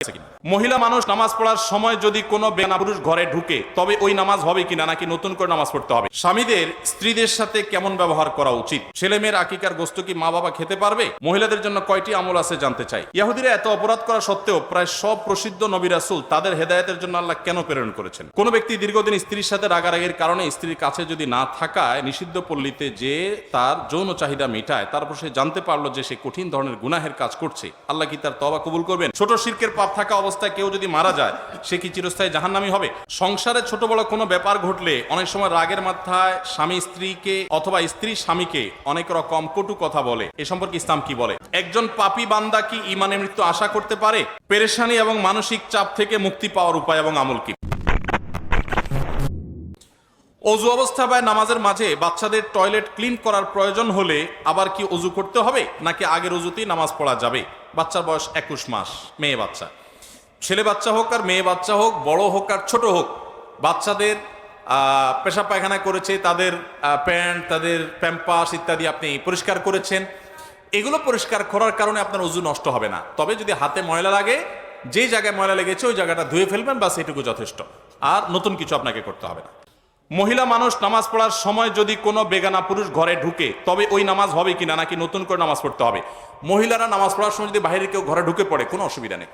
আছে কিনা। মহিলা মানুষ নামাজ পড়ার সময় যদি কোনো বেনা পুরুষ ঘরে ঢুকে, তবে ওই নামাজ হবে কিনা নাকি নতুন করে নামাজ পড়তে হবে? স্বামীদের স্ত্রীদের সাথে কেমন ব্যবহার করা উচিত? ছেলে মেয়ের আকিকার গোস্ত কি মা বাবা খেতে পারবে? মহিলাদের জন্য কয়টি আমল আছে জানতে চাই। ইয়াহুদিরা এত অপরাধ করা সত্ত্বেও প্রায় সব প্রসিদ্ধ নবী রাসুল তাদের হেদায়েতের জন্য আল্লাহ কেন প্রেরণ করেছেন? কোন ব্যক্তি দীর্ঘদিন স্ত্রীর সাথে রাগারাগির কারণে স্ত্রীর কাছে যদি না থাকায় নিষিদ্ধ পল্লীতে যে তার যৌন চাহিদা মেটায়, তারপর সে জানতে পারল যে সে কঠিন ধরনের গুনাহের কাজ করছে, আল্লাহ কি তার তবা কবুল করবেন? ছোট শিরকের পাপ থাকা অবস্থায় কেউ যদি মারা যায়, সে কি চিরস্থায়ী জাহান্নামী হবে? সংসারে ছোট বড় কোনো ব্যাপার ঘটলে অনেক সময় রাগের মাথায় স্বামী স্ত্রীকে অথবা স্ত্রী স্বামীকে অনেক রকম কটু কথা বলে। এ সম্পর্কে ইসলাম কি বলে? একজন পাপী বান্দা কি ইমানে মৃত্যু আশা করতে পারে? পেরেশানি এবং মানসিক চাপ থেকে মুক্তি পাওয়ার উপায় এবং আমল কি? অজু অবস্থা বা নামাজের মাঝে বাচ্চাদের টয়লেট ক্লিন করার প্রয়োজন হলে আবার কি অজু করতে হবে? নাকি আগের অজুতেই নামাজ পড়া যাবে? বাচ্চার বয়স একুশ মাস, মেয়ে বাচ্চা। ছেলে বাচ্চা হোক আর মেয়ে বাচ্চা হোক, বড় হোক আর ছোট হোক, বাচ্চাদের পেশাব পায়খানা করেছে, তাদের প্যান্ট, তাদের প্যাম্পাস ইত্যাদি আপনি পরিষ্কার করেছেন। এগুলো পরিষ্কার করার কারণে আপনার অজু নষ্ট হবে না। তবে যদি হাতে ময়লা লাগে, যে জায়গায় ময়লা লেগেছে, ওই জায়গাটা ধুয়ে ফেলবেন বা সেটুকু যথেষ্ট। আর নতুন কিছু আপনাকে করতে হবে না। মহিলা মানুষ নামাজ পড়ার সময় যদি কোনো বেগানা পুরুষ ঘরে ঢুকে, তবে ওই নামাজ হবে কিনা নাকি নতুন করে নামাজ পড়তে হবে? মহিলারা নামাজ পড়ার সময় যদি বাইরে কেউ ঘরে ঢুকে পড়ে, কোনো অসুবিধা নেই।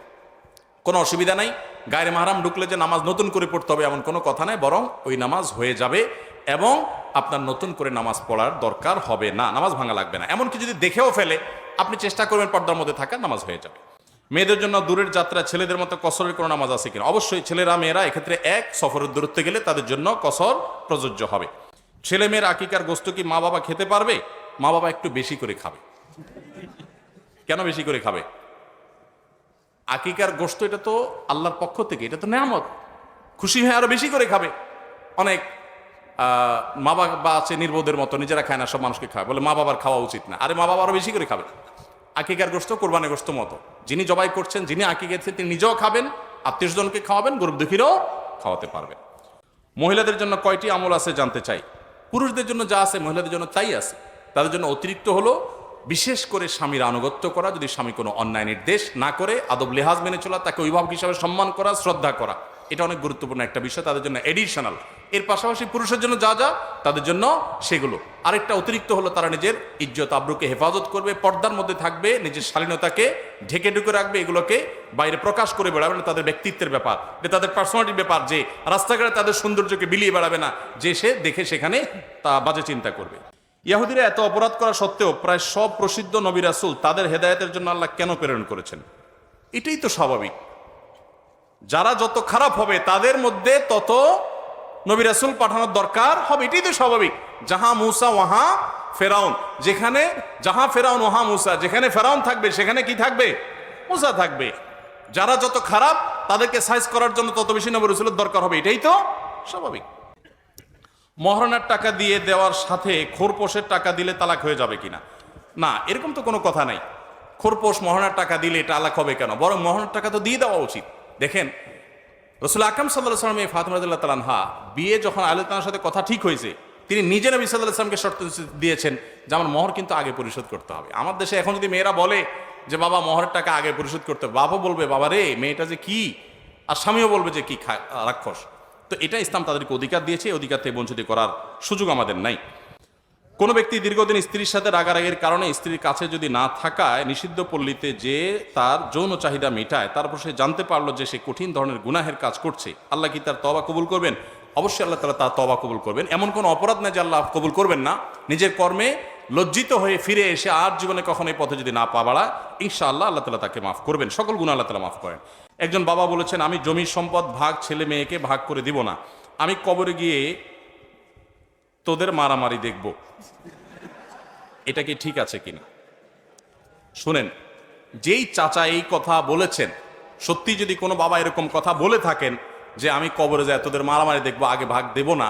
কোনো অসুবিধা নাই। গায়ের মাহারাম ঢুকলে যে নামাজ নতুন করে পড়তে হবে এমন কোনো কথা নাই, বরং ওই নামাজ হয়ে যাবে এবং আপনার নতুন করে নামাজ পড়ার দরকার হবে না। নামাজ ভাঙা লাগবে না। এমনকি যদি দেখেও ফেলে, আপনি চেষ্টা করবেন পর্দার মধ্যে থাকার, নামাজ হয়ে যাবে। মেয়েদের জন্য দূরের যাত্রা, ছেলেদের মতো কসরের কোনো নামাজ আছে কিনা? অবশ্যই ছেলেরা, মেয়েরা এক্ষেত্রে এক, সফরের দূরত্বে গেলে তাদের জন্য কসর প্রযোজ্য হবে। ছেলে মেয়ের আকিকার গোস্ত কি মা বাবা খেতে পারবে? মা বাবা একটু বেশি করে খাবে। কেন বেশি করে খাবে? আকিকার গোস্ত এটা তো আল্লাহর পক্ষ থেকে, এটা তো নেয়ামত। খুশি হয়ে আরও বেশি করে খাবে। অনেক মা বাবা আছে নির্বোধের মতো, নিজেরা খায় না, সব মানুষকে খায়। বলে মা বাবার খাওয়া উচিত না। আরে মা বাবা আরও বেশি করে খাবে। আকিকার গোস্ত কোরবানের গোস্ত মতো। যিনি জবাই করছেন, যিনি আকিকেছে তিনি নিজেও খাবেন, আত্মীয় স্বজনকে খাওয়াবেন, গরিব দুঃখীরও খাওয়াতে পারবেন মহিলাদের জন্য কয়টি আমল আছে জানতে চাই। পুরুষদের জন্য যা আছে, মহিলাদের জন্য তাই আছে। তাদের জন্য অতিরিক্ত হলো বিশেষ করে স্বামীর আনুগত্য করা, যদি স্বামী কোনো অন্যায় নির্দেশ না করে, আদব লেহাজ মেনে চলা, তাকে অভিভাবক হিসাবে সম্মান করা, শ্রদ্ধা করা, এটা অনেক গুরুত্বপূর্ণ একটা বিষয়, তাদের জন্য এডিশনাল এর পাশাপাশি পুরুষের জন্য যা যা, তাদের জন্য সেগুলো। আরেকটা অতিরিক্ত হলো তারা নিজের ইজ্জত, আব্রুকে হেফাজত করবে, পর্দার মধ্যে থাকবে, নিজের শালীনতাকে ঢেকে ঢুকে রাখবে, এগুলোকে বাইরে প্রকাশ করে বেড়াবে না, তাদের ব্যক্তিত্বের ব্যাপার এটা তাদের পার্সোনালিটির ব্যাপার, যে রাস্তাঘাটে তাদের সৌন্দর্যকে বিলিয়ে বেড়াবে না, যে সে দেখে সেখানে তা বাজে চিন্তা করবে। ইয়াহুদিরা এত অপরাধ করা সত্ত্বেও প্রায় সব প্রসিদ্ধ নবী রাসূল তাদের হেদায়েতের জন্য আল্লাহ কেন প্রেরণ করেছেন? এটাই তো স্বাভাবিক। যারা যত খারাপ হবে তাদের মধ্যে তত নবী রাসূল পাঠানোর দরকার হবে, এটাই তো স্বাভাবিক। যাহা মুসা, ওয়াহা ফেরাউন, যেখানে যাহা ফেরাউন ওহা মুসা, যেখানে ফেরাউন থাকবে, সেখানে কি থাকবে? মুসা থাকবে। যারা যত খারাপ তাদেরকে সাইজ করার জন্য তত বেশি নবী রসুলের দরকার হবে, এটাই তো স্বাভাবিক। মহারণার টাকা দিয়ে দেওয়ার সাথে খোরপোশের টাকা দিলে তালাক হয়ে যাবে কিনা? না, এরকম তো কোনো কথা নাই। খোরপোশ মহারণার টাকা দিলে তালাক হবে কেন? বরং মহারণার টাকা তো দিয়ে দেওয়া উচিত। দেখেন, রসুল আকরম সাল্লাহ সাল্লাম এই ফাতেমা রাদিয়াল্লাহু তাআলা বিয়ে যখন আলী তালার সাথে কথা ঠিক হয়েছে, তিনি নিজে নবী সাল্লাহ সাল্লামকে শর্ত দিয়েছেন যে আমার মহর কিন্তু আগে পরিশোধ করতে হবে। আমার দেশে এখন যদি মেয়েরা বলে যে, বাবা, মহরের টাকা আগে পরিশোধ করতে হবে। বাবা বলবে, বাবা রে, মেয়েটা যে কি? আর স্বামীও বলবে যে, কি রাক্ষস। তো এটা ইসলাম তাদেরকে অধিকার দিয়েছে অধিকার থেকে বঞ্চিত করার সুযোগ আমাদের নাই। কোনো ব্যক্তি দীর্ঘদিন স্ত্রীর সাথে রাগারাগির কারণে স্ত্রীর কাছে যদি না থাকায় নিষিদ্ধ পল্লীতে যে তার যৌন চাহিদা মেটায়, তারপর সে জানতে পারল যে সে কঠিন ধরনের গুনাহের কাজ করছে, আল্লাহ কি তার তবা কবুল করবেন? অবশ্যই আল্লাহ তালা তার তবা কবুল করবেন। এমন কোনো অপরাধ না যে আল্লাহ কবুল করবেন না। নিজের কর্মে লজ্জিত হয়ে ফিরে এসে আর জীবনে কখনো এই পথে যদি না পা বাড়া ইনশা আল্লাহ আল্লাহ তালা তাকে মাফ করবেন। সকল গুণ আল্লাহ তালা মাফ করেন। একজন বাবা বলেছেন, আমি জমির সম্পদ ভাগ ছেলে মেয়েকে ভাগ করে দিব না। আমি কবরে গিয়ে তোদের মারামারি দেখব। এটা কি ঠিক আছে কিনা? শুনেন, যেই চাচা এই কথা বলেছেন, সত্যি যদি কোনো বাবা এরকম কথা বলে থাকেন যে, আমি কবরে যাই, তোদের মারামারি দেখব, আগে ভাগ দেব না,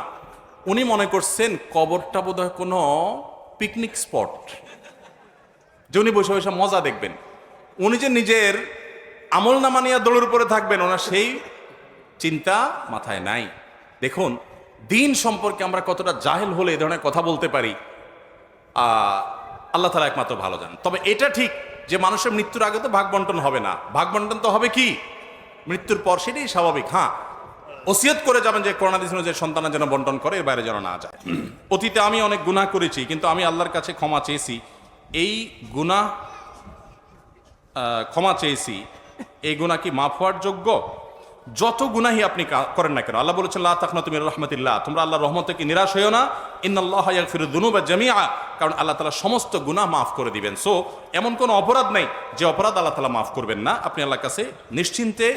উনি মনে করছেন কবরটা বোধহয় কোনো পিকনিক স্পট যে উনি বসে বসে মজা দেখবেন। উনি যে নিজের আমল নামা নিয়ে দৌড়ের উপরে থাকবেন ওনার সেই চিন্তা মাথায় নাই। দেখুন দিন সম্পর্কে আমরা কতটা জাহেল হলে এ ধরনের কথা বলতে পারি আল্লাহ তালা একমাত্র ভালো জানেন। তবে এটা ঠিক যে মানুষের মৃত্যুর আগে তো ভাগ বন্টন হবে না। ভাগ বন্টন তো হবে কি? মৃত্যুর পর সেটাই স্বাভাবিক হ্যাঁ। ওসিয়ত করে যাবেন যে করোনা দিস যে সন্তানের যেন বন্টন করে এর বাইরে যেন না যায়। অতীতে আমি অনেক গুনাহ করেছি কিন্তু আমি আল্লাহর কাছে ক্ষমা চেয়েছি। এই আহ, ক্ষমা চেয়েছি এই গুনাহ কি মাফ হওয়ার যোগ্য? যত গুনাহি আপনি করেন না কেন, আল্লাহ বলেছেন, লা তাকনা তুমি রহমতিল্লাহ। তোমরা আল্লাহ রহমত থেকে নিরাশ হয়েও না? ইন্নাল্লাহ ইয়াগফিরু দুনুবা জামিআ। কারণ আল্লাহ তাআলা সমস্ত গুনাহ মাফ করে দিবেন। সো, এমন কোনো অপরাধ নেই যে অপরাধ আল্লাহ তাআলা মাফ করবেন না। আপনি আল্লাহর কাছে নিশ্চিন্তে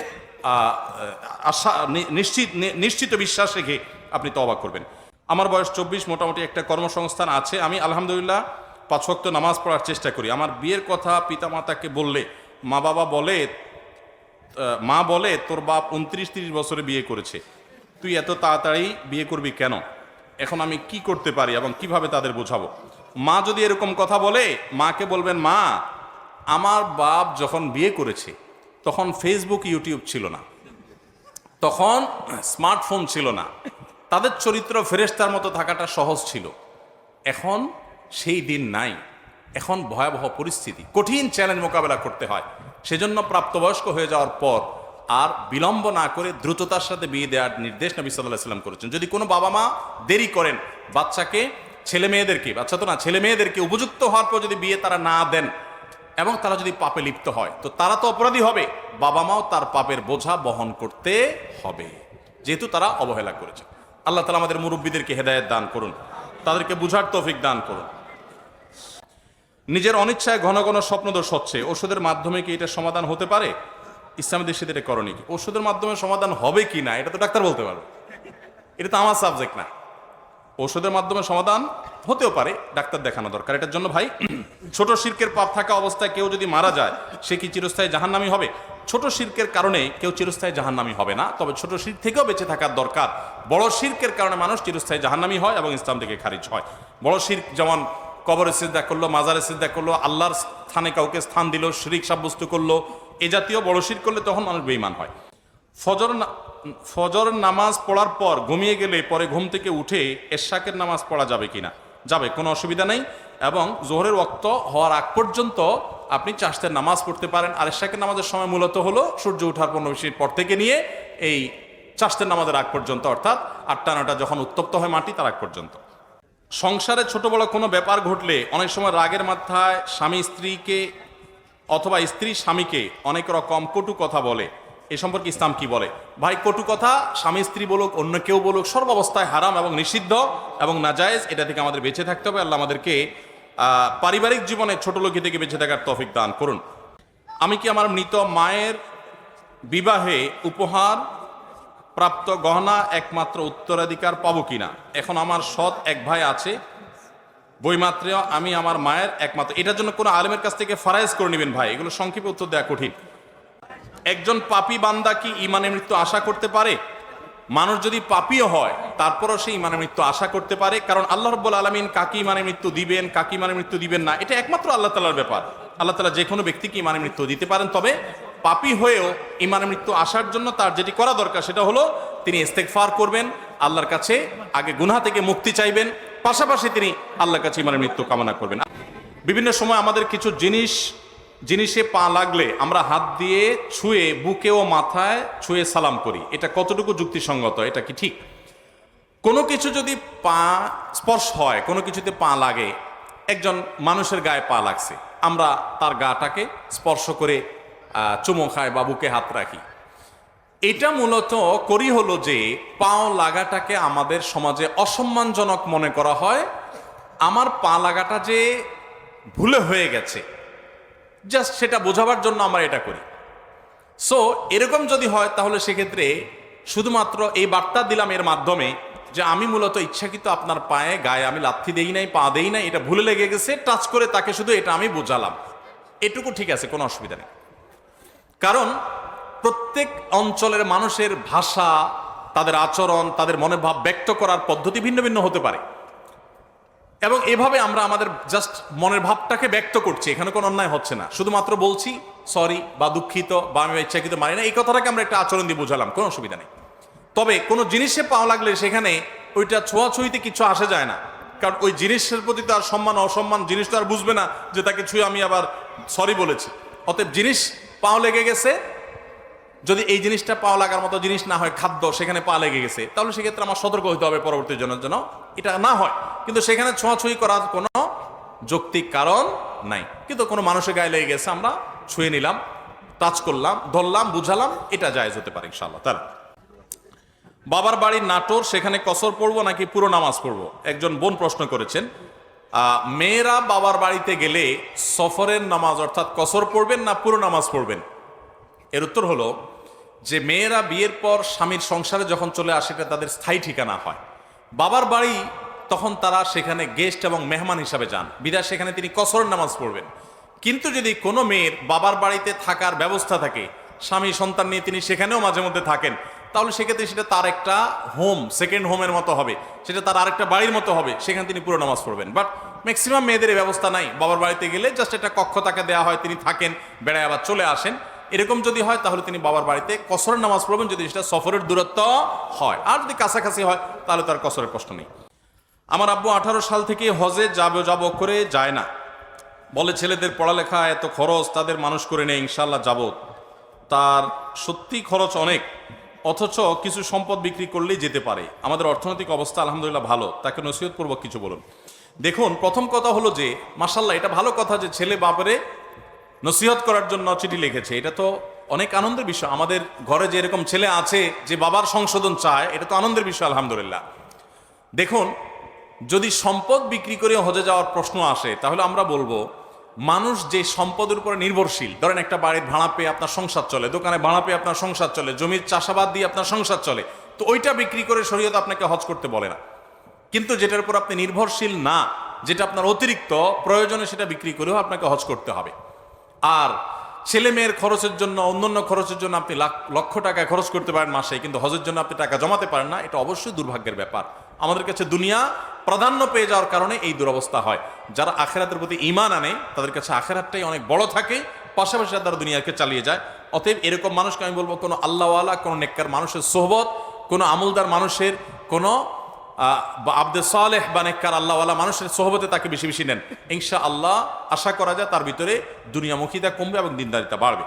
আশা নিশ্চিত নিশ্চিত বিশ্বাস রেখে আপনি তওবা করবেন। আমার বয়স চব্বিশ, মোটামুটি একটা কর্মসংস্থান আছে। আমি আলহামদুলিল্লাহ পাঁচ নামাজ পড়ার চেষ্টা করি। আমার বিয়ের কথা পিতামাতাকে বললে মা বাবা বলে মা বলে, তোর বাপ উনত্রিশ তিরিশ বছরে বিয়ে করেছে। তুই এত তাড়াতাড়ি বিয়ে করবি কেন? এখন আমি কি করতে পারি এবং কীভাবে তাদের বোঝাবো? মা যদি এরকম কথা বলে, মাকে বলবেন, মা, আমার বাপ যখন বিয়ে করেছে, তখন ফেসবুক ইউটিউব ছিল না। তখন স্মার্টফোন ছিল না। তাদের চরিত্র ফেরেশতার মতো থাকাটা সহজ ছিল। এখন সেই দিন নাই। এখন ভয়াবহ পরিস্থিতি। কঠিন চ্যালেঞ্জ মোকাবেলা করতে হয়। সেজন্য প্রাপ্তবয়স্ক হয়ে যাওয়ার পর আর বিলম্ব না করে দ্রুততার সাথে বিয়ে দেওয়ার নির্দেশ নবী সাল্লাহ সাল্লাম করেছেন। যদি কোনো বাবা মা দেরি করেন, বাচ্চাকে, ছেলে মেয়েদেরকে, বাচ্চা তো না, ছেলে মেয়েদেরকে উপযুক্ত হওয়ার পর যদি বিয়ে তারা না দেন এবং তারা যদি পাপে লিপ্ত হয়, তো তারা তো অপরাধী হবে। বাবা মাও তার পাপের বোঝা বহন করতে হবে। যেহেতু তারা অবহেলা করেছে। আল্লাহ তালা আমাদের মুরব্বীদেরকে হেদায়েত দান করুন। তাদেরকে বুঝার তৌফিক দান করুন। নিজের অনিচ্ছায় ঘন ঘন স্বপ্নদোষ হচ্ছে। ওষুধের মাধ্যমে কি এটা সমাধান হতে পারে? ইসলামী দেশে এটা করণীয় কি? ওষুধের মাধ্যমে সমাধান হবে কি না? এটা তো ডাক্তার বলতে পারবে। এটা তো আমার সাবজেক্ট না। ওষুধের মাধ্যমে সমাধান হতেও পারে, ডাক্তার দেখানো দরকার। এটার জন্য ভাই, ছোট শির্কের পাপ থাকা অবস্থায় কেউ যদি মারা যায়, সে কি চিরস্থায়ী জাহান্নামি হবে? ছোট শির্কের কারণে কেউ চিরস্থায়ী জাহান্নামি হবে না। তবে ছোট শির্ক থেকেও বেঁচে থাকার দরকার। বড় শির্কের কারণে মানুষ চিরস্থায়ী জাহান্নামি হয় এবং ইসলাম থেকে খারিজ হয়। বড় শির্ক যেমন কবরে সিদ্ধা করল, মাজারে সিদ্ধা করল, আল্লাহর স্থানে কাউকে স্থান দিল, শিরিক সাব্যস্ত করল, এ জাতীয় বড় শির করলে তখন মানুষ বেইমান হয়। ফজর ফজর নামাজ পড়ার পর ঘুমিয়ে গেলে পরে ঘুম থেকে উঠে এশাকের নামাজ পড়া যাবে কিনা? যাবে, কোনো অসুবিধা নেই। এবং জোহরের ওক্ত হওয়ার আগ পর্যন্ত আপনি চাষতের নামাজ পড়তে পারেন। আর এশাকের নামাজের সময় মূলত হলো সূর্য ওঠার পনেরো মিনিট পর থেকে নিয়ে এই চাষতের নামাজের আগ পর্যন্ত, অর্থাৎ আটটা নটা যখন উত্তপ্ত হয় মাটি, তার আগ পর্যন্ত। সংসারে ছোট বড় কোনো ব্যাপার ঘটলে অনেক সময় রাগের মাথায় স্বামী স্ত্রীকে অথবা স্ত্রী স্বামীকে অনেক রকম কটু কথা বলে। এ সম্পর্কে ইসলাম কি বলে? ভাই, কটু কথা স্বামী স্ত্রী বলুক, অন্য কেউ বলুক, সর্বাবস্থায় হারাম এবং নিষিদ্ধ এবং নাজায়েজ, এটা থেকে আমাদের বেঁচে থাকতে হবে। আল্লাহ আমাদেরকে পারিবারিক জীবনে ছোট লোকই থেকে বেঁচে থাকার তৌফিক দান করুন। আমি কি আমার মৃত মায়ের বিবাহে উপহার প্রাপ্ত গহনা একমাত্র উত্তরাধিকার পাবো কিনা? এখন আমার সৎ এক ভাই আছে বইমাত্র আমি আমার মায়ের একমাত্র। এটার জন্য কোনো আলেমের কাছ থেকে ফারাইজ করে নেবেন ভাই, এগুলো সংক্ষেপে উত্তর দেওয়া কঠিন। একজন পাপি বান্দা কি ইমানের মৃত্যু আশা করতে পারে? মানুষ যদি পাপিও হয়, তারপরও সে ইমানের মৃত্যু আশা করতে পারে, কারণ আল্লাহ রব্বুল আলমিন কাকি ইমানের মৃত্যু দিবেন, কাকি ইমানের মৃত্যু দিবেন না, এটা একমাত্র আল্লাহ তালার ব্যাপার। আল্লাহ তালা যে কোনো ব্যক্তিকে ইমানের মৃত্যু দিতে পারেন, তবে পাপি হয়েও ইমানের মৃত্যু আসার জন্য তার যেটি করা দরকার সেটা হলো তিনি ইস্তেকফার করবেন, আল্লাহর কাছে আগে গুনাহ থেকে মুক্তি চাইবেন, পাশাপাশি তিনি আল্লাহর কাছে ইমানের মৃত্যু কামনা করবেন। বিভিন্ন সময় আমাদের কিছু জিনিস, জিনিসে পা লাগলে আমরা হাত দিয়ে ছুঁয়ে বুকে ও মাথায় ছুঁয়ে সালাম করি। এটা কতটুকু যুক্তিসঙ্গত, এটা কি ঠিক? কোনো কিছু যদি পা স্পর্শ হয়, কোনো কিছুতে পা লাগে, একজন মানুষের গায়ে পা লাগছে, আমরা তার গাটাকে স্পর্শ করে চুমো খাই বা বুকে হাত রাখি। এটা মূলত করি হলো যে, পাও লাগাটাকে আমাদের সমাজে অসম্মানজনক মনে করা হয়। আমার পা লাগাটা যে ভুলে হয়ে গেছে জাস্ট সেটা বোঝাবার জন্য আমরা এটা করি। সো এরকম যদি হয়, তাহলে সেক্ষেত্রে শুধুমাত্র এই বার্তা দিলাম এর মাধ্যমে যে, আমি মূলত ইচ্ছাকৃত আপনার পায়ে, গায়ে আমি লাথি দেই নাই, পা দেই নাই, এটা ভুলে লেগে গেছে টাচ করে তাকে শুধু এটা আমি বোঝালাম। এটুকু ঠিক আছে, কোনো অসুবিধা নেই। কারণ প্রত্যেক অঞ্চলের মানুষের ভাষা, তাদের আচরণ, তাদের মনের ভাব ব্যক্ত করার পদ্ধতি ভিন্ন ভিন্ন হতে পারে। এবং এভাবে আমরা আমাদের জাস্ট মনের ভাবটাকে ব্যক্ত করছি, এখানে কোনো অন্যায় হচ্ছে না। শুধুমাত্র বলছি সরি বা দুঃখিত বা আমি ইচ্ছাকৃত মানি না, এই কথাটাকে আমরা একটা আচরণ দিয়ে বোঝালাম, কোনো অসুবিধা নেই। তবে কোনো জিনিসে পাওয়া লাগলে সেখানে ওইটা ছোঁয়াছুঁইতে কিছু আসে যায় না। কারণ ওই জিনিসের প্রতি তার সম্মান, অসম্মান জিনিস তো আর বুঝবে না যে তাকে ছুঁয়ে আমি আবার সরি বলেছি। অতএব জিনিস পাও লেগে গেছে? যদি এই জিনিসটা পাও লাগার মতো জিনিস না হয়, খাদ্য, সেখানে পা লেগে গেছে, তাহলে সেক্ষেত্রে আমার সতর্ক হতে হবে পরবর্তী জনের জন্য। এটা না হয়। কিন্তু সেখানে ছোঁয়াছুঁই করার কোনো যৌক্তিক কারণ নাই। কিন্তু কোনো মানুষের গায়ে লেগে গেছে, আমরা ছুঁয়ে নিলাম, টাচ করলাম, ধরলাম, বুঝালাম, এটা জায়েজ হতে পারে ইনশাআল্লাহ। তার বাবার বাড়ির নাটোর, সেখানে কসর পড়ব নাকি পুরো নামাজ পড়ব? একজন বোন প্রশ্ন করেছেন মেয়েরা বাবার বাড়িতে গেলে সফরের নামাজ, অর্থাৎ কসর পড়বেন না, পুরো নামাজ পড়বেন? এর উত্তর হলো যে মেয়েরা বিয়ের পর স্বামীর সংসারে যখন চলে আসে, এটা তাদের স্থায়ী ঠিকানা হয়। বাবার বাড়ি তখন তারা সেখানে গেস্ট এবং মেহমান হিসাবে যান। বিদায় সেখানে তিনি কসর নামাজ পড়বেন। কিন্তু যদি কোনো মেয়ের বাবার বাড়িতে থাকার ব্যবস্থা থাকে, স্বামী সন্তান নিয়ে তিনি সেখানেও মাঝে মধ্যে থাকেন তাহলে সেক্ষেত্রে সেটা তার একটা হোম সেকেন্ড হোমের মতো হবে। সেটা তার আরেকটা বাড়ির মতো হবে, সেখানে তিনি পুরো নামাজ পড়বেন। বাট ম্যাক্সিমাম মেয়েদের এই ব্যবস্থা নাই। বাবার বাড়িতে গেলে জাস্ট একটা কক্ষ তাকে দেওয়া হয়, তিনি থাকেন, বেড়ায় আবার চলে আসেন। এরকম যদি হয়, তাহলে তিনি বাবার বাড়িতে কসরের নামাজ পড়বেন, যদি সেটা সফরের দূরত্ব হয়। আর যদি কাছাকাছি হয়, তাহলে তার কসরের কষ্ট নেই। আমার আব্বু আঠারো সাল থেকে হজে যাবে, যাব করে যায় না। বলে, ছেলেদের পড়ালেখা এত খরচ, তাদের মানুষ করে নেই ইনশাল্লাহ যাব। তার সত্যি খরচ অনেক। অথচ কিছু সম্পদ বিক্রি করলেই যেতে পারে। আমাদের অর্থনৈতিক অবস্থা আলহামদুলিল্লাহ ভালো, তাকে নসিহত পূর্বক কিছু বলুন। দেখুন, প্রথম কথা হলো যে মাসাল্লাহ এটা ভালো কথা যে ছেলে বাপরে নসিহত করার জন্য চিঠি লিখেছে। এটা তো অনেক আনন্দের বিষয়। আমাদের ঘরে যে এরকম ছেলে আছে যে বাবার সংশোধন চায়, এটা তো আনন্দের বিষয় আলহামদুলিল্লাহ। দেখুন, যদি সম্পদ বিক্রি করে হজে যাওয়ার প্রশ্ন আসে, তাহলে আমরা বলব মানুষ যে সম্পদের উপরে নির্ভরশীল, ধরেন একটা বাড়ির ভাড়া পেয়ে আপনার সংসার চলে, দোকানে ভাড়া পেয়ে আপনার সংসার চলে, জমির চাষাবাদ দিয়ে আপনার সংসার চলে, তো ওইটা বিক্রি করে শরীয়ত আপনাকে হজ করতে বলে না। কিন্তু যেটার উপর আপনি নির্ভরশীল না, যেটা আপনার অতিরিক্ত প্রয়োজনে সেটা বিক্রি করেও আপনাকে হজ করতে হবে। আর ছেলে মেয়ের খরচের জন্য, অন্যান্য খরচের জন্য আপনি লাখ, লক্ষ টাকা খরচ করতে পারেন মাসে, কিন্তু হজের জন্য আপনি টাকা জমাতে পারেন না, এটা অবশ্যই দুর্ভাগ্যের ব্যাপার। আমাদের কাছে দুনিয়া প্রাধান্য পেয়ে যাওয়ার কারণে এই দুরবস্থা হয়। যারা আখেরাতের প্রতি ইমান আনে, তাদের কাছে আখেরাতটাই অনেক বড় থাকে, পাশাপাশি তারা দুনিয়াকে চালিয়ে যায়। অতএব এরকম মানুষকে আমি বলব, কোনো আল্লাহওয়ালা, কোনো নেককার মানুষের সোহবত, কোনো আমলদার মানুষের, কোনো আব্দে সালেহ বা নেককার আল্লাহওয়ালা মানুষের সোহবতে তাকে বেশি বেশি নেন। ইনশা আল্লাহ আশা করা যায় তার ভিতরে দুনিয়ামুখিতা কমবে এবং দিনদারিতা বাড়বে।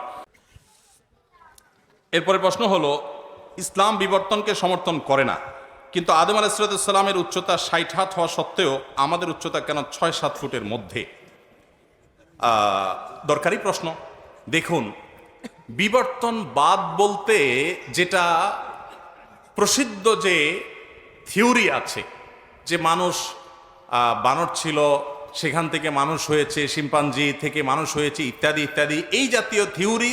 এরপরে প্রশ্ন হলো, ইসলাম বিবর্তনকে সমর্থন করে না। কিন্তু আদম আলাইসালামের উচ্চতা ষাট হাত হওয়া সত্ত্বেও আমাদের উচ্চতা কেন ছয় সাত ফুটের মধ্যে? দরকারি প্রশ্ন। দেখুন বিবর্তনবাদ বলতে যেটা প্রসিদ্ধ যে থিওরি আছে, যে মানুষ বানর ছিল, সেখান থেকে মানুষ হয়েছে, শিম্পাঞ্জি থেকে মানুষ হয়েছে, ইত্যাদি ইত্যাদি, এই জাতীয় থিওরি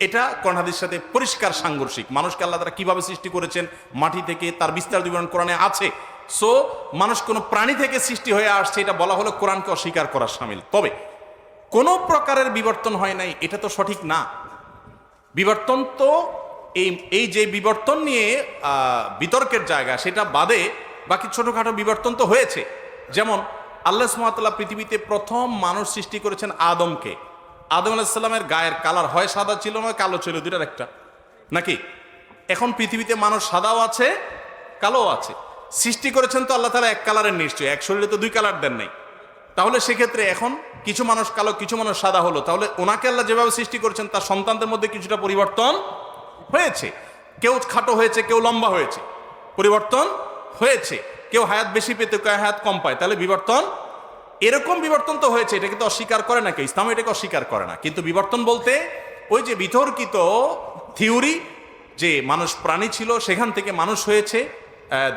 এটা কর্ণাদির সাথে পরিষ্কার সাংঘর্ষিক। মানুষকে আল্লাহ তারা কীভাবে সৃষ্টি করেছেন? মাটি থেকে তার বিস্তার বিবরণ কোরআনে আছে। সো মানুষ কোনো প্রাণী থেকে সৃষ্টি হয়ে আসছে, এটা বলা হলো কোরআনকে অস্বীকার করার সামিল। তবে, কোনো প্রকারের বিবর্তন হয় নাই, এটা তো সঠিক না। বিবর্তন তো এই এই যে বিবর্তন নিয়ে বিতর্কের জায়গা, সেটা বাদে বাকি ছোটোখাটো বিবর্তন তো হয়েছে। যেমন, আল্লাহ সুমাতাল্লাহ পৃথিবীতে প্রথম মানুষ সৃষ্টি করেছেন আদমকে। আদম আলাহিসাল্লামের গায়ের কালার হয় সাদা ছিল না, কালো ছিল দুটার একটা। নাকি? এখন পৃথিবীতে মানুষ সাদাও আছে, কালোও আছে। সৃষ্টি করেছেন তো আল্লাহ তালা এক কালারের নিশ্চয় এক শরীরে তো দুই কালার দেন নাই। তাহলে সেক্ষেত্রে এখন কিছু মানুষ কালো, কিছু মানুষ সাদা হলো। তাহলে ওনাকে আল্লাহ যেভাবে সৃষ্টি করেছেন, তার সন্তানদের মধ্যে কিছুটা পরিবর্তন হয়েছে। কেউ খাটো হয়েছে, কেউ লম্বা হয়েছে। পরিবর্তন হয়েছে। কেউ হায়াত বেশি পেতে, কেউ হায়াত কম পায়। তাহলে বিবর্তন এরকম বিবর্তন তো হয়েছে এটা কিন্তু অস্বীকার করে না কেউ। ইসলাম এটাকে অস্বীকার করে না। কিন্তু বিবর্তন বলতে ওই যে বিতর্কিত থিওরি যে মানুষ প্রাণী ছিল, সেখান থেকে মানুষ হয়েছে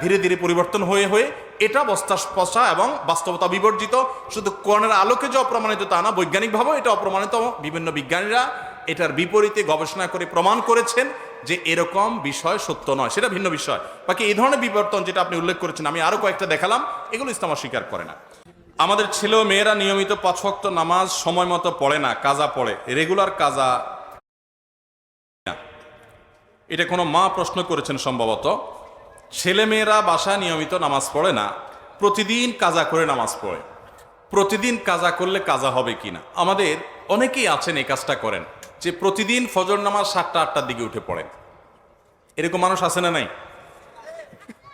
ধীরে ধীরে পরিবর্তন হয়ে হয়ে, এটা বস্তাস্পশা এবং বাস্তবতা বিবর্জিত। শুধু কোরআনের আলোকে যে অপ্রমাণিত তা না, বৈজ্ঞানিকভাবেও এটা অপ্রমাণিত। বিভিন্ন বিজ্ঞানীরা এটার বিপরীতে গবেষণা করে প্রমাণ করেছেন যে এরকম বিষয় সত্য নয়, সেটা ভিন্ন বিষয়। বাকি এই ধরনের বিবর্তন যেটা আপনি উল্লেখ করেছেন, আমি আরও কয়েকটা দেখালাম, এগুলো ইসলাম অস্বীকার করে না। আমাদের ছেলে মেয়েরা নিয়মিত পাঁচ ওয়াক্ত নামাজ সময় মতো পড়ে না, কাজা পড়ে। রেগুলার কাজা না। এটা কোনো মা প্রশ্ন করেছেন সম্ভবত। ছেলে মেয়েরা বাসায় নিয়মিত নামাজ পড়ে না, প্রতিদিন কাজা করে নামাজ পড়ে। প্রতিদিন কাজা করলে কাজা হবে কিনা? আমাদের অনেকেই আছেন এই কাজটা করেন, যে প্রতিদিন ফজর নামাজ সাতটা, আটটার দিকে উঠে পড়েন। এরকম মানুষ আছে না নাই?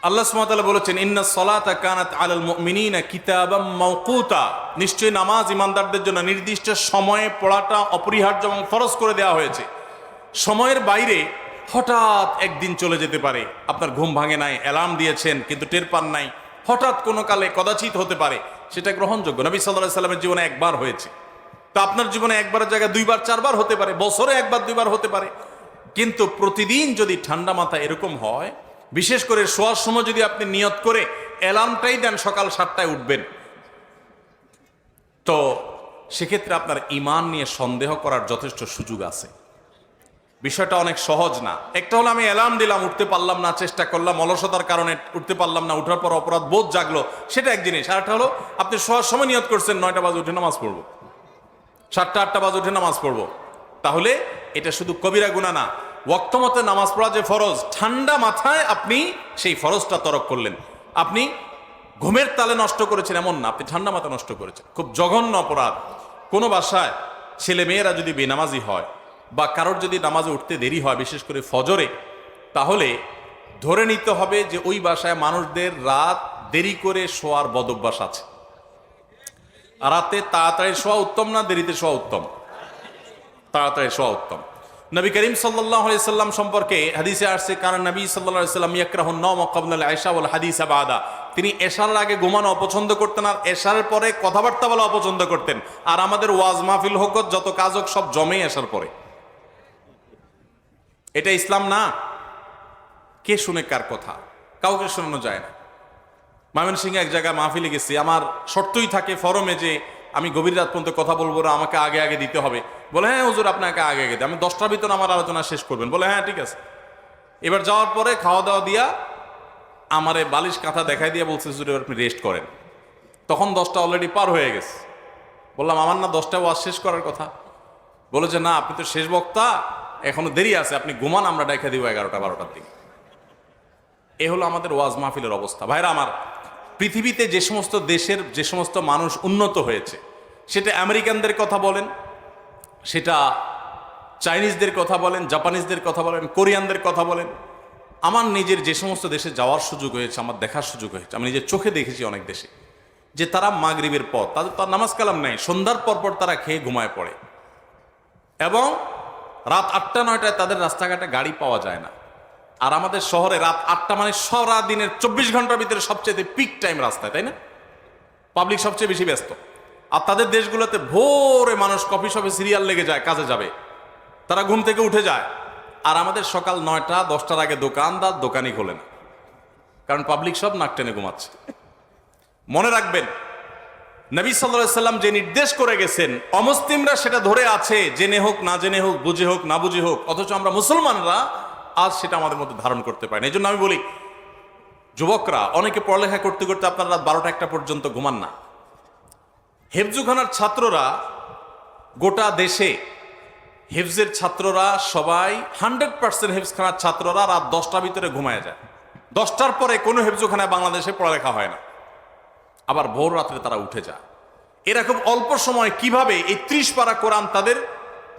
আল্লাহ সুবহানাহু বলেছেন, ইন্না সলাতা কানাত আলাল মুমিনিনা কিতাবাম মাওকুতা। নিশ্চয়ই নামাজ ইমানদারদের জন্য নির্দিষ্ট সময়ে পড়াটা অপরিহার্য এবং ফরজ করে দেওয়া হয়েছে। সময়ের বাইরে হঠাৎ একদিন চলে যেতে পারে। আপনার ঘুম ভাঙে নাই, অ্যালার্ম দিয়েছেন, কিন্তু টের পান নাই। হঠাৎ কোনো কালে কদাচিত হতে পারে। সেটা গ্রহণযোগ্য। নবী সাল্লাহ সাল্লামের জীবনে একবার হয়েছে। তো আপনার জীবনে একবারের জায়গায় দুইবার, চারবার হতে পারে, বছরে একবার, দুইবার হতে পারে। কিন্তু প্রতিদিন যদি ঠান্ডা মাথা এরকম হয় বিশেষ করে শোয়ার সময় যদি আপনি নিয়ত করে অ্যালার্মটাই দেন সকাল সাতটায় উঠবেন। তো সেক্ষেত্রে আপনার ইমান নিয়ে সন্দেহ করার যথেষ্ট সুযোগ আছে। বিষয়টা অনেক সহজ না। একটা হলো আমি অ্যালার্ম দিলাম, উঠতে পারলাম না, চেষ্টা করলাম, অলসতার কারণে উঠতে পারলাম না, উঠার পর অপরাধ বোধ জাগলো, সেটা এক জিনিস। আর একটা হলো, আপনি শোয়ার সময় নিয়ত করছেন, নয়টা বাজে উঠে নামাজ পড়ব। সাতটা, আটটা বাজে উঠে নামাজ পড়ব। তাহলে এটা শুধু কবিরা গুণা না ওয়াক্তমতে নামাজ পড়া যে ফরজ, ঠান্ডা মাথায় আপনি সেই ফরজটা তরক করলেন। আপনি ঘুমের তালে নষ্ট করেছেন এমন না, আপনি ঠান্ডা মাথা নষ্ট করেছেন। খুব জঘন্য অপরাধ। কোনো বাসায় ছেলে মেয়েরা যদি বেনামাজি হয় বা কারোর যদি নামাজে উঠতে দেরি হয়, বিশেষ করে ফজরে, তাহলে ধরে নিতে হবে যে ওই বাসায় মানুষদের রাত দেরি করে শোয়ার বদভ্যাস আছে। রাতে তাড়াতাড়ি শোয়া উত্তম না দেরিতে শোয়া উত্তম? তাড়াতাড়ি শোয়া উত্তম। নবী করিম সাল্লাহ সাল্লাম সম্পর্কে হাদিসে আসছে কারণ নবী সাল্লাহ সাল্লাম ইয়াকরাহুন নম কবনাল বল হাদিস আবাদা তিনি এশার আগে ঘুমানো অপছন্দ করতেন আর এশার পরে কথাবার্তা বলা অপছন্দ করতেন। আর আমাদের ওয়াজ মাহফিল হোক, যত কাজ হোক, সব জমে এশার পরে। এটা ইসলাম না। কে শুনে কার কথা? কাউকে শোনানো যায় না। ময়মনসিংহে এক জায়গায় মাহফিলে গেছি। আমার শর্তই থাকে ফরমে যে আমি গভীর রাত পর্যন্ত কথা বলব না, আমাকে আগে আগে দিতে হবে। বলে হ্যাঁ হুজুর আপনাকে আগে আগে আমি দশটার ভিতর আমার আলোচনা শেষ করবেন। বলে হ্যাঁ ঠিক আছে। এবার যাওয়ার পরে খাওয়া দাওয়া দিয়া আমারে বালিশ কাঁথা দেখাই দিয়ে বলছে, হুজুর, এবার আপনি রেস্ট করেন। তখন দশটা অলরেডি পার হয়ে গেছে। বললাম, আমার না দশটা ওয়াজ শেষ করার কথা। বলে যে, না, আপনি তো শেষ বক্তা, এখনও দেরি আছে, আপনি ঘুমান, আমরা দেখা দিব এগারোটা, বারোটার দিকে। এ হলো আমাদের ওয়াজ মাহফিলের অবস্থা। ভাইরা, আমার পৃথিবীতে যে সমস্ত দেশের, যে সমস্ত মানুষ উন্নত হয়েছে সেটা আমেরিকানদের কথা বলেন, সেটা চাইনিজদের কথা বলেন, জাপানিজদের কথা বলেন, কোরিয়ানদের কথা বলেন। আমার নিজের যে সমস্ত দেশে যাওয়ার সুযোগ হয়েছে, আমার দেখার সুযোগ হয়েছে, আমি নিজের চোখে দেখেছি অনেক দেশে, যে তারা মাগরিবের পর, তাদের তার নামাজ কালাম নেই, সন্ধ্যার পর পর তারা খেয়ে ঘুমায় পড়ে। এবং রাত আটটা, নয়টায় তাদের রাস্তাঘাটে গাড়ি পাওয়া যায় না। আর আমাদের শহরে রাত আটটা মানে সারা দিনের চব্বিশ ঘণ্টার ভিতরে সবচেয়ে পিক টাইম রাস্তায়, তাই না? পাবলিক সবচেয়ে বেশি ব্যস্ত। আর তাদের দেশগুলোতে ভোরে মানুষ কফি শপে সিরিয়াল লেগে যায়, কাজে যাবে। তারা ঘুম থেকে উঠে যায়। আর আমাদের সকাল নয়টা, দশটার আগে দোকানদার দোকানই খোলে না। কারণ পাবলিক সব নাক টেনে ঘুমাচ্ছে। মনে রাখবেন, নবী সাল্লাহ সাল্লাম যে নির্দেশ করে গেছেন, অমুসলিমরা সেটা ধরে আছে, জেনে হোক, না জেনে হোক, বুঝে হোক, না বুঝে হোক, অথচ আমরা মুসলমানরা আজ সেটা আমাদের মধ্যে ধারণ করতে পারি না। এই জন্য আমি বলি, যুবকরা, অনেকে পড়ালেখা করতে করতে আপনারা রাত বারোটা একটা পর্যন্ত ঘুমান না। হেফজুখানার ছাত্ররা গোটা দেশে হেফজের ছাত্ররা সবাই হান্ড্রেড পার্সেন্ট হেফজখানার ছাত্ররা রাত দশটার ভিতরে ঘুমায় যায়। দশটার পরে কোনো হেফজুখানায় বাংলাদেশে পড়ালেখা হয় না। আবার ভোর রাত্রে তারা উঠে যায়। এরকম অল্প সময় কীভাবে এই ত্রিশ পারা কোরআন তাদের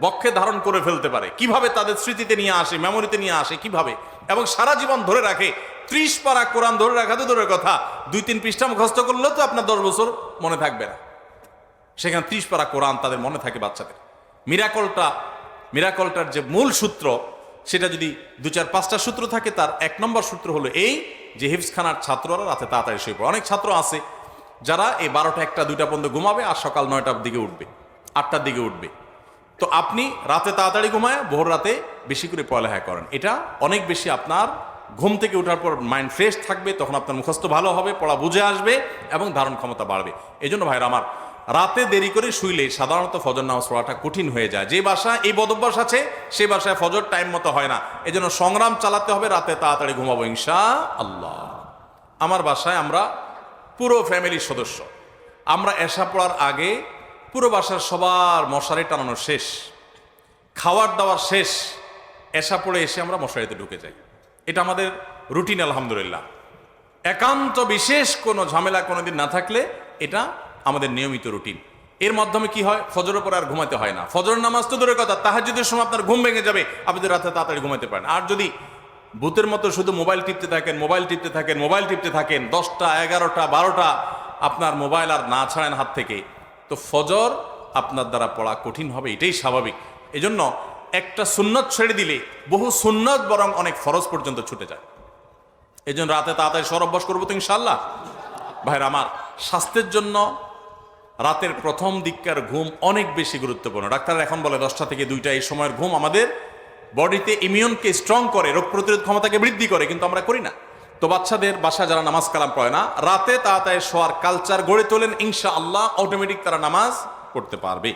বক্ষে ধারণ করে ফেলতে পারে? কীভাবে তাদের স্মৃতিতে নিয়ে আসে মেমোরিতে নিয়ে আসে, কীভাবে? এবং সারা জীবন ধরে রাখে, ত্রিশ পারা কোরআন ধরে রাখা তো দূরের কথা। দুই তিন পৃষ্ঠা মুখস্থ করলেও তো আপনার দশ বছর মনে থাকবে না। সেখানে ত্রিশ পারা কোরআন তাদের মনে থাকে বাচ্চাদের। মিরাকলটা, মিরাকলটার যে মূল সূত্র, সেটা যদি দু চার পাঁচটা সূত্র থাকে, তার এক নম্বর সূত্র হলো এই যে হিফসখানার ছাত্ররা রাতে তাড়াতাড়ি শুয়ে পড়ে। অনেক ছাত্র আছে যারা এই বারোটা একটা দুইটা পর্যন্ত ঘুমাবে আর সকাল নয়টার দিকে উঠবে, আটটার দিকে উঠবে। তো আপনি রাতে তাড়াতাড়ি ঘুমায় ভোর রাতে বেশি করে পড়ালেখা করেন। এটা অনেক বেশি আপনার ঘুম থেকে ওঠার পর মাইন্ড ফ্রেশ থাকবে, তখন আপনার মুখস্থ ভালো হবে, পড়া বুঝে আসবে এবং ধারণ ক্ষমতা বাড়বে। এই জন্য ভাইরা আমার রাতে দেরি করে শুইলে সাধারণত ফজর নামাজ পড়াটা কঠিন হয়ে যায়। যে বাসায় এই বদভ্যাস আছে, সে বাসায় ফজর টাইম মতো হয় না। এই জন্য সংগ্রাম চালাতে হবে, রাতে তাড়াতাড়ি ঘুমাবো ইনশা আল্লাহ আমার বাসায় আমরা পুরো ফ্যামিলির সদস্য। আমরা এসা পড়ার আগে পুরো বাসার সবার মশারি টানানো শেষ। খাওয়ার দাওয়ার শেষ। এসা পড়ে এসে আমরা মশারিতে ঢুকে যাই। এটা আমাদের রুটিন আলহামদুলিল্লাহ। একান্ত বিশেষ কোনো ঝামেলা কোনোদিন না থাকলে এটা আমাদের নিয়মিত রুটিন। এর মাধ্যমে কি হয়? ফজরের পরে আর ঘুমাতে হয় না। ফজর নামাজ তো দূরের কথা তাহাজুদের সময় আপনার ঘুম ভেঙে যাবে। আপনি রাতে তাড়াতাড়ি ঘুমাতে পারেন আর যদি ভূতের মতো শুধু মোবাইল টিপতে থাকেন, মোবাইল টিপতে থাকেন, মোবাইল টিপতে থাকেন, দশটা, এগারোটা, বারোটা, আপনার মোবাইল আর না ছাড়েন হাত থেকে, তো ফজর আপনার দ্বারা পড়া কঠিন হবে, এটাই স্বাভাবিক। এজন্য একটা সুন্নত ছেড়ে দিলে বহু সুন্নত বরং অনেক ফরজ পর্যন্ত ছুটে যায়। এই জন্য রাতে তাড়াতাড়ি সর অভ্যাস করব তো ইনশাল্লাহ ভাইরা আমার, স্বাস্থ্যের জন্য রাতের প্রথম দিককার ঘুম অনেক বেশি গুরুত্বপূর্ণ। ডাক্তার এখন বলে দশটা থেকে দুইটা এই সময়ের ঘুম আমাদের বডিতে ইমিউনকে স্ট্রং করে, রোগ প্রতিরোধ ক্ষমতাকে বৃদ্ধি করে, কিন্তু আমরা করি না। তো বাচ্চাদের বাসা যারা নামাজ কালাম পড়ে না, রাতে তাড়াতাড়ি শোয়ার কালচার গড়ে তোলেন ইনশা আল্লাহ অটোমেটিক তারা নামাজ পড়তে পারবে।